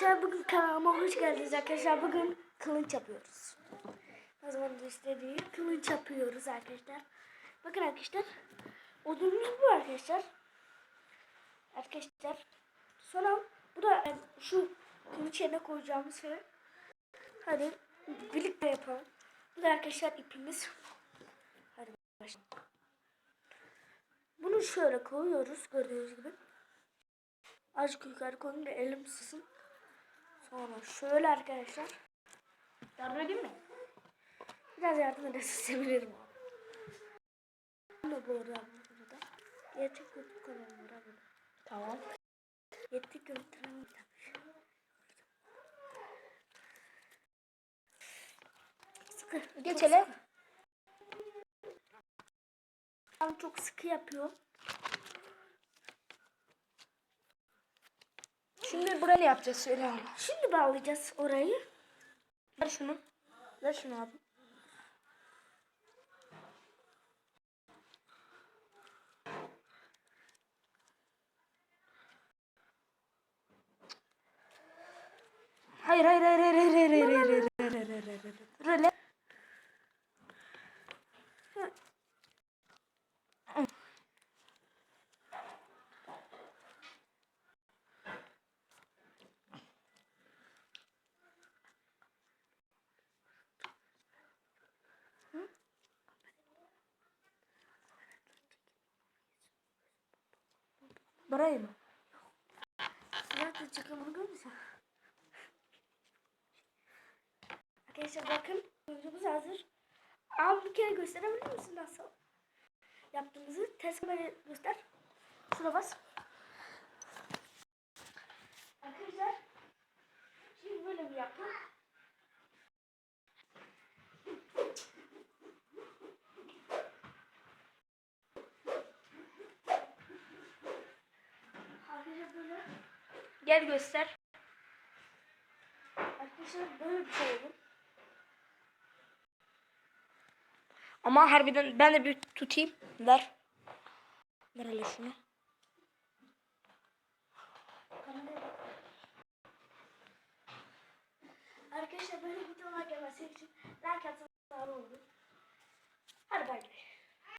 Arkadaşlar bugün kanalıma hoş geldiniz arkadaşlar. Bugün kılınç yapıyoruz. O zaman da istediği kılınç yapıyoruz arkadaşlar. Bakın arkadaşlar. Odunumuz bu arkadaşlar. Arkadaşlar. Sonra bu da e, şu kılıç yerine koyacağımız şey. Hadi birlikte yapalım. Bu da arkadaşlar ipimiz. Hadi başlayalım. Bunu şöyle koyuyoruz gördüğünüz gibi. Azıcık yukarı koyun da elim sızın. Sonra şöyle arkadaşlar. Yardım edeyim mi? Biraz yardım. Ama bu arada burada. Gerçek YouTube kanalım var abi. Tamam. Yettik götüren Sıkı. Geç hele. Ben çok sıkı yapıyorum. Şimdi buraya ne yapacağız söyle abi. Şimdi bağlayacağız orayı. Ver şunu. Ver şunu abi. Hayır hayır hayır hayır hayır hayır hayır hayır hayır hayır hayır hayır hayır hayır Röle. Burayı mı? Zaten çıkamını görmüşsün. Arkadaşlar bakın oyuncumuz hazır. Abi bir kere gösterebilir misin nasıl yaptığımızı? Test göster. Şuna bas. Gel göster. Arkadaşlar böyle bir şey olur. Ama harbiden ben de bir tutayım. Ver. Ver hele şunu. Arkadaşlar böyle videolar gelmesi için like atın olur. Hadi bay bay.